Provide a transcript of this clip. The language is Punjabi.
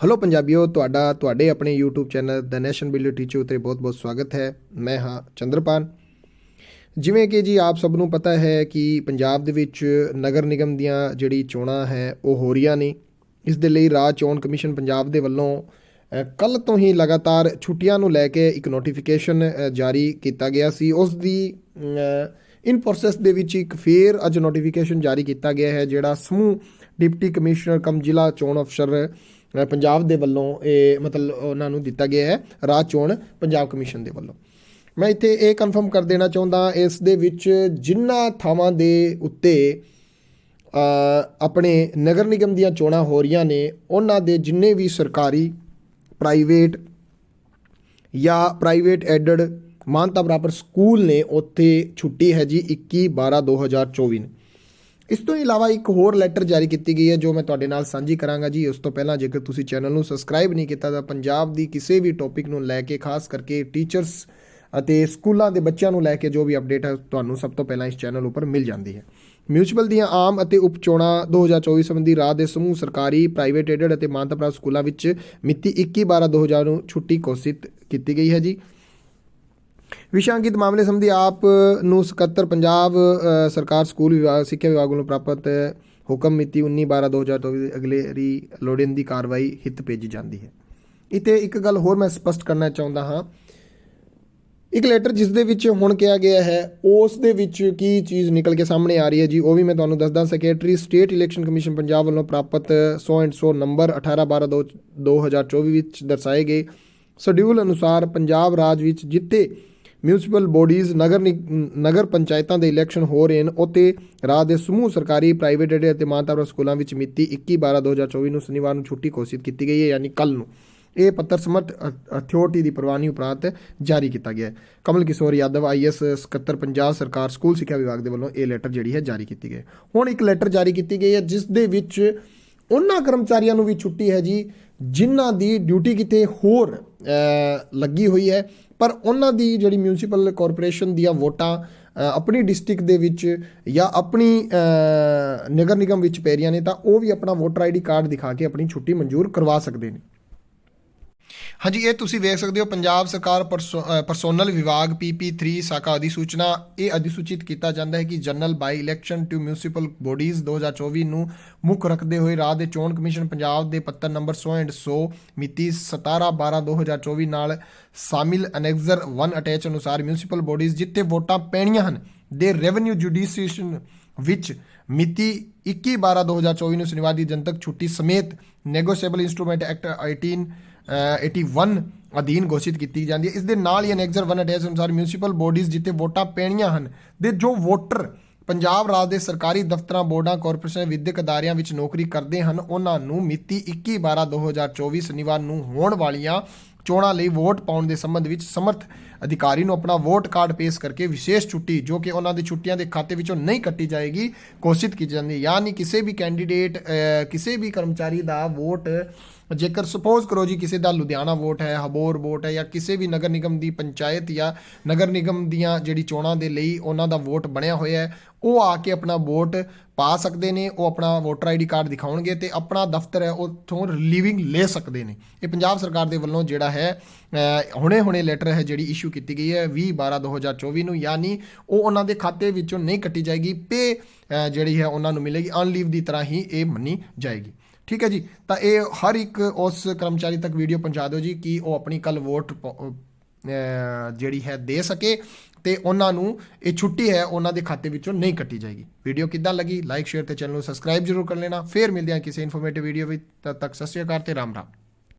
ਹਲੋ ਪੰਜਾਬੀਓ, ਤੁਹਾਡਾ, ਤੁਹਾਡੇ ਆਪਣੇ YouTube channel the nation builder teacher ਉਤੇ ਬਹੁਤ-ਬਹੁਤ ਸਵਾਗਤ ਹੈ। ਮੈਂ ਹਾਂ ਚੰਦਰਪਾਨ ਜਿਵੇਂ ਕਿ ਜੀ ਆਪ ਸਭ ਨੂੰ ਪਤਾ ਹੈ ਕਿ ਪੰਜਾਬ ਦੇ ਵਿੱਚ ਨਗਰ ਨਿਗਮ ਦੀਆਂ ਜਿਹੜੀ ਚੋਣਾਂ ਹੈ, ਉਹ ਹੋ ਰਹੀਆਂ ਨੇ। ਇਸ ਦੇ ਲਈ ਰਾਜ ਚੋਣ ਕਮਿਸ਼ਨ ਪੰਜਾਬ ਦੇ ਵੱਲੋਂ ਕੱਲ ਤੋਂ ਹੀ ਲਗਾਤਾਰ ਛੁੱਟੀਆਂ ਨੂੰ ਲੈ ਕੇ ਇੱਕ ਨੋਟੀਫਿਕੇਸ਼ਨ ਜਾਰੀ ਕੀਤਾ ਗਿਆ ਸੀ। ਉਸ ਦੀ ਇਨ ਪ੍ਰੋਸੈਸ ਦੇ ਵਿੱਚ ਇੱਕ ਫੇਰ ਅੱਜ ਨੋਟੀਫਿਕੇਸ਼ਨ ਜਾਰੀ ਕੀਤਾ ਗਿਆ ਹੈ, ਜਿਹੜਾ ਸਮੂਹ ਡਿਪਟੀ ਕਮਿਸ਼ਨਰ, ਕਮ ਜ਼ਿਲ੍ਹਾ ਚੋਣ ਅਫਸਰ ਪੰਜਾਬ ਦੇ ਵੱਲੋਂ ਇਹ ਮਤਲਬ ਉਹਨਾਂ ਨੂੰ ਦਿੱਤਾ ਗਿਆ ਹੈ ਰਾਜ ਚੋਣ ਪੰਜਾਬ ਕਮਿਸ਼ਨ ਦੇ ਵੱਲੋਂ। ਮੈਂ ਇੱਥੇ ਇਹ ਕਨਫਰਮ ਕਰ ਦੇਣਾ ਚਾਹੁੰਦਾ, ਇਸ ਦੇ ਵਿੱਚ ਜਿੰਨਾ ਥਾਵਾਂ ਦੇ ਉੱਤੇ ਆਪਣੇ ਨਗਰ ਨਿਗਮ ਦੀਆਂ ਚੋਣਾਂ ਹੋ ਰਹੀਆਂ ਨੇ, ਉਹਨਾਂ ਦੇ ਜਿੰਨੇ ਵੀ ਸਰਕਾਰੀ ਪ੍ਰਾਈਵੇਟ ਜਾਂ ਪ੍ਰਾਈਵੇਟ ਐਡਡ ਮਾਨਤਾ ਪ੍ਰਾਪਤ ਸਕੂਲ ਨੇ, ਉੱਥੇ ਛੁੱਟੀ ਹੈ ਜੀ 21 12 2024 ਨੂੰ। ਇਸ ਤੋਂ ਇਲਾਵਾ ਇੱਕ ਹੋਰ ਲੈਟਰ ਜਾਰੀ ਕੀਤੀ ਗਈ ਹੈ ਜੋ ਮੈਂ ਤੁਹਾਡੇ ਨਾਲ ਸਾਂਝੀ ਕਰਾਂਗਾ ਜੀ। ਉਸ ਤੋਂ ਪਹਿਲਾਂ ਜੇਕਰ ਤੁਸੀਂ ਚੈਨਲ ਨੂੰ ਸਬਸਕ੍ਰਾਈਬ ਨਹੀਂ ਕੀਤਾ ਤਾਂ ਪੰਜਾਬ ਦੀ ਕਿਸੇ ਵੀ ਟੌਪਿਕ ਨੂੰ ਲੈ ਕੇ, ਖਾਸ ਕਰਕੇ ਟੀਚਰਸ ਅਤੇ ਸਕੂਲਾਂ ਦੇ ਬੱਚਿਆਂ ਨੂੰ ਲੈ ਕੇ ਜੋ ਵੀ ਅਪਡੇਟ ਹੈ, ਤੁਹਾਨੂੰ ਸਭ ਤੋਂ ਪਹਿਲਾਂ ਇਸ ਚੈਨਲ ਉੱਪਰ ਮਿਲ ਜਾਂਦੀ ਹੈ। ਮਿਊਨਿਸਪਲ ਦੀਆਂ ਆਮ ਅਤੇ ਉਪ ਚੋਣਾਂ 2024 ਸੰਬੰਧੀ ਰਾਜ ਦੇ ਸਮੂਹ ਸਰਕਾਰੀ ਪ੍ਰਾਈਵੇਟ ਏਡਡ ਅਤੇ ਮਾਨਤਾ ਪ੍ਰਾਪਤ ਸਕੂਲਾਂ ਵਿੱਚ ਮਿਤੀ 21 12 2000 ਨੂੰ ਛੁੱਟੀ ਘੋਸ਼ਿਤ ਕੀਤੀ ਗਈ ਹੈ ਜੀ। ਵਿਸ਼ਾਂਕਿਤ ਮਾਮਲੇ ਸੰਬੰਧੀ ਆਪ ਨੂੰ ਸਕੱਤਰ ਪੰਜਾਬ ਸਰਕਾਰ, ਸਕੂਲ ਵਿਭਾਗ, ਸਿੱਖਿਆ ਵਿਭਾਗ ਵੱਲੋਂ ਪ੍ਰਾਪਤ ਹੁਕਮ ਮਿਤੀ 19 12 2024 ਦੀ ਅਗਲੇਰੀ ਲੋੜੀਂਦੀ ਕਾਰਵਾਈ ਹਿੱਤ ਭੇਜੀ ਜਾਂਦੀ ਹੈ। ਇਤੇ ਇੱਕ ਗੱਲ ਹੋਰ ਮੈਂ ਸਪਸ਼ਟ ਕਰਨਾ ਚਾਹੁੰਦਾ ਹਾਂ। ਇੱਕ ਲੈਟਰ ਜਿਸ ਦੇ ਵਿੱਚ ਹੁਣ ਕਿਹਾ ਗਿਆ ਹੈ, ਉਸ ਦੇ ਵਿੱਚ ਕੀ ਚੀਜ਼ ਨਿਕਲ ਕੇ ਸਾਹਮਣੇ ਆ ਰਹੀ ਹੈ ਜੀ, ਉਹ ਵੀ ਮੈਂ ਤੁਹਾਨੂੰ ਦੱਸਦਾ secretary state election commission Punjab ਵੱਲੋਂ ਪ੍ਰਾਪਤ 100 ਐਂਡ 100 ਨੰਬਰ 18 12 ਦੋ- 2024 ਵਿੱਚ ਦਰਸਾਏ ਗਏ। ਸ਼ਡਿਊਲ ਅਨੁਸਾਰ ਪੰਜਾਬ ਰਾਜ ਵਿੱਚ ਜਿੱਤੇ ਮਿਊਨਿਸਪਲ ਬੋਡੀਜ਼ ਨਗਰ ਨਿਗ- ਨਗਰ ਪੰਚਾਇਤਾਂ ਦੇ ਇਲੈਕਸ਼ਨ ਹੋ ਰਹੇ ਹਨ। ਉਤੇ ਰਾਜ ਦੇ ਸਮੂਹ ਸਰਕਾਰੀ ਪ੍ਰਾਈਵੇਟ ਅਤੇ ਮਾਨਤਾਪ੍ਰਾਪਤ ਸਕੂਲਾਂ ਵਿੱਚ ਮਿਤੀ 21 12 2024 ਨੂੰ ਸ਼ਨੀਵਾਰ ਨੂੰ ਛੁੱਟੀ ਘੋਸ਼ਿਤ ਕੀਤੀ ਗਈ ਹੈ, ਯਾਨੀ ਕੱਲ ਨੂੰ। ਇਹ ਪੱਤਰ ਸਮਰਥ ਅਥਾਰਟੀ ਦੀ ਪ੍ਰਵਾਨੀ ਉਪਰੰਤ ਜਾਰੀ ਕੀਤਾ ਗਿਆ ਹੈ। ਕਮਲ ਕਿਸ਼ੋਰ ਯਾਦਵ ਆਈਐਸ ਸਕੱਤਰ ਪੰਜਾਬ ਸਰਕਾਰ, ਸਕੂਲ ਸਿੱਖਿਆ ਵਿਭਾਗ ਦੇ ਵੱਲੋਂ ਇਹ ਲੈਟਰ ਜਿਹੜੀ ਹੈ ਜਾਰੀ ਕੀਤੀ ਗਈ ਹੈ। ਹੁਣ ਇੱਕ ਲੈਟਰ ਜਾਰੀ ਕੀਤੀ ਗਈ ਹੈ, ਜਿਸ ਦੇ ਵਿੱਚ ਉਹਨਾਂ ਕਰਮਚਾਰੀਆਂ ਨੂੰ ਵੀ ਛੁੱਟੀ ਹੈ ਜੀ, ਜਿਨ੍ਹਾਂ ਦੀ ਡਿਊਟੀ ਕਿਤੇ ਹੋਰ ਲੱਗੀ ਹੋਈ ਹੈ। ਪਰ ਉਹਨਾਂ ਦੀ ਜਿਹੜੀ ਮਿਊਨਿਸਪਲ ਕਾਰਪੋਰੇਸ਼ਨ ਦੀਆਂ ਵੋਟਾਂ ਆਪਣੀ ਡਿਸਟ੍ਰਿਕਟ ਦੇ ਵਿੱਚ ਜਾਂ ਆਪਣੀ ਨਗਰ ਨਿਗਮ ਵਿੱਚ ਪੈ ਰਹੀਆਂ ਨੇ, ਤਾਂ ਉਹ ਵੀ ਆਪਣਾ ਵੋਟਰ ਆਈਡੀ ਕਾਰਡ ਦਿਖਾ ਕੇ ਆਪਣੀ ਛੁੱਟੀ ਮਨਜ਼ੂਰ ਕਰਵਾ ਸਕਦੇ ਨੇ। ਹਾਂਜੀ, ਇਹ ਤੁਸੀਂ ਵੇਖ ਸਕਦੇ ਹੋ, ਪੰਜਾਬ ਸਰਕਾਰ ਪਰਸੋ- ਪਰਸੋਨਲ ਵਿਭਾਗ PP3 ਸਾਕਾ ਅਧਿਸੂਚਨਾ, ਇਹ ਅਧਿਸੂਚਿਤ ਕੀਤਾ ਜਾਂਦਾ ਹੈ ਕਿ general by election to municipal bodies 2024 ਨੂੰ ਮੁੱਖ ਰੱਖਦੇ ਹੋਏ ਰਾਜ ਦੇ ਚੋਣ ਕਮਿਸ਼ਨ ਪੰਜਾਬ ਦੇ ਪੱਤਰ ਨੰਬਰ 100 ਐਂਡ 100 ਮਿਤੀ 17 12 2024 ਨਾਲ ਸ਼ਾਮਿਲ ਅਨੈਕਸਰ 1 ਅਟੈਚ ਅਨੁਸਾਰ ਮਿਊਨਿਸਪਲ ਬੋਡੀਜ਼ ਜਿੱਥੇ ਵੋਟਾਂ ਪੈਣੀਆਂ ਹਨ, ਦੇ ਰੈਵਨਿਊ ਜੁਡੀਸ਼ੀਏਸ਼ਨ ਵਿੱਚ ਮਿਤੀ 21 12 2024 ਨੂੰ ਸ਼ਨੀਵਾਰ ਦੀ ਜਨਤਕ ਛੁੱਟੀ ਸਮੇਤ ਨੈਗੋਸ਼ੀਏਬਲ ਇਨਸਟਰੂਮੈਂਟ ਐਕਟ 18 81 ਅਧੀਨ ਘੋਸ਼ਿਤ ਕੀਤੀ ਜਾਂਦੀ ਹੈ। ਇਸ ਦੇ ਨਾਲ ਹੀ ਅਨੈਕਸਰ 1 ਅਟੈਚ ਅਨੁਸਾਰ ਮਿਊਨਿਸਪਲ ਬੋਡੀਜ਼ ਜਿੱਥੇ ਵੋਟਾਂ ਪੈਣੀਆਂ ਹਨ, ਦੇ ਜੋ ਵੋਟਰ ਪੰਜਾਬ ਰਾਜ ਦੇ ਸਰਕਾਰੀ ਦਫ਼ਤਰਾਂ, ਬੋਰਡਾਂ ਕਾਰਪੋਰੇਸ਼ਨ ਵਿਦਿਅਕ ਅਦਾਰਿਆਂ ਵਿੱਚ ਨੌਕਰੀ ਕਰਦੇ ਹਨ, ਉਹਨਾਂ ਨੂੰ ਮਿਤੀ 21 12 2024 ਸ਼ਨੀਵਾਰ ਨੂੰ ਹੋਣ ਵਾਲੀਆਂ ਚੋਣਾਂ ਲਈ ਵੋਟ ਪਾਉਣ ਦੇ ਸੰਬੰਧ ਵਿੱਚ ਸਮਰਥ ਅਧਿਕਾਰੀ ਨੂੰ ਆਪਣਾ ਵੋਟ ਕਾਰਡ ਪੇਸ਼ ਕਰਕੇ ਵਿਸ਼ੇਸ਼ ਛੁੱਟੀ, ਜੋ ਕਿ ਉਹਨਾਂ ਦੀ ਛੁੱਟੀਆਂ ਦੇ ਖਾਤੇ ਵਿੱਚੋਂ ਨਹੀਂ ਕੱਟੀ ਜਾਏਗੀ, ਘੋਸ਼ਿਤ ਕੀਤੀ ਜਾਂਦੀ ਹੈ। ਯਾਨੀ ਕਿਸੇ ਵੀ ਕੈਂਡੀਡੇਟ ਕਿਸੇ ਵੀ ਕਰਮਚਾਰੀ ਦਾ ਵੋਟ, ਜੇਕਰ ਸਪੋਜ਼ ਕਰੋ ਜੀ ਕਿਸੇ ਦਾ ਲੁਧਿਆਣਾ ਵੋਟ ਹੈ, ਹਬੋਰ ਵੋਟ ਹੈ ਜਾਂ ਕਿਸੇ ਵੀ ਨਗਰ ਨਿਗਮ ਦੀ ਪੰਚਾਇਤ ਜਾਂ ਨਗਰ ਨਿਗਮ ਦੀਆਂ ਜਿਹੜੀ ਚੋਣਾਂ ਦੇ ਲਈ ਉਹਨਾਂ ਦਾ ਵੋਟ ਬਣਿਆ ਹੋਇਆ ਹੈ, ਉਹ ਆ ਕੇ ਆਪਣਾ ਵੋਟ ਪਾ ਸਕਦੇ ਨੇ, ਉਹ ਆਪਣਾ ਵੋਟਰ ਆਈਡੀ ਕਾਰਡ ਦਿਖਾਉਣਗੇ ਤੇ ਆਪਣਾ ਦਫ਼ਤਰ ਹੈ, ਉੱਥੋਂ ਰਿਲੀਵਿੰਗ ਲੈ ਸਕਦੇ ਨੇ। ਇਹ ਪੰਜਾਬ ਸਰਕਾਰ ਦੇ ਵੱਲੋਂ ਜਿਹੜਾ ਹੈ ਹੁਣੇ-ਹੁਣੇ ਲੈਟਰ ਹੈ ਜਿਹੜੀ ਇਸ਼ੂ ਕੀਤੀ ਗਈ ਹੈ 20 12 2024 ਨੂੰ, ਯਾਨੀ ਉਹ ਉਹਨਾਂ ਦੇ ਖਾਤੇ ਵਿੱਚੋਂ ਨਹੀਂ ਕੱਟੀ ਜਾਏਗੀ, ਪੇ ਜਿਹੜੀ ਹੈ ਉਹਨਾਂ ਨੂੰ ਮਿਲੇਗੀ ਅਨਲੀਵ ਦੀ ਤਰ੍ਹਾਂ ਹੀ ਇਹ ਮੰਨੀ ਜਾਏਗੀ। ਠੀਕ ਹੈ ਜੀ? ਤਾਂ ਇਹ ਹਰ ਇੱਕ ਉਸ ਕਰਮਚਾਰੀ ਤੱਕ ਵੀਡੀਓ ਪਹੁੰਚਾ ਦਿਓ ਜੀ, ਕਿ ਉਹ ਆਪਣੀ ਕੱਲ ਵੋਟ ਪ- ਜਿਹੜੀ ਹੈ ਦੇ ਸਕੇ। ਤੇ ਉਹਨਾਂ ਨੂੰ ਇਹ ਛੁੱਟੀ ਹੈ, ਉਹਨਾਂ ਦੇ ਖਾਤੇ ਵਿੱਚੋਂ ਨਹੀਂ ਕੱਟੀ ਜਾਏਗੀ। ਵੀਡੀਓ ਕਿੱਦਾਂ ਲੱਗੀ? ਲਾਈਕ ਸ਼ੇਅਰ ਤੇ ਚੈਨਲ ਨੂੰ ਸਬਸਕ੍ਰਾਈਬ ਜ਼ਰੂਰ ਕਰ ਲੈਣਾ। ਫੇਰ ਮਿਲਦੇ ਹਾਂ ਕਿਸੇ ਇਨਫੋਰਮੇਟਿਵ ਵੀਡੀਓ ਵਿੱਚ। ਤਦ ਤੱਕ ਸਤਿ ਸ਼੍ਰੀ ਅਕਾਲ ਤੇ ਰਾਮ ਰਾਮ।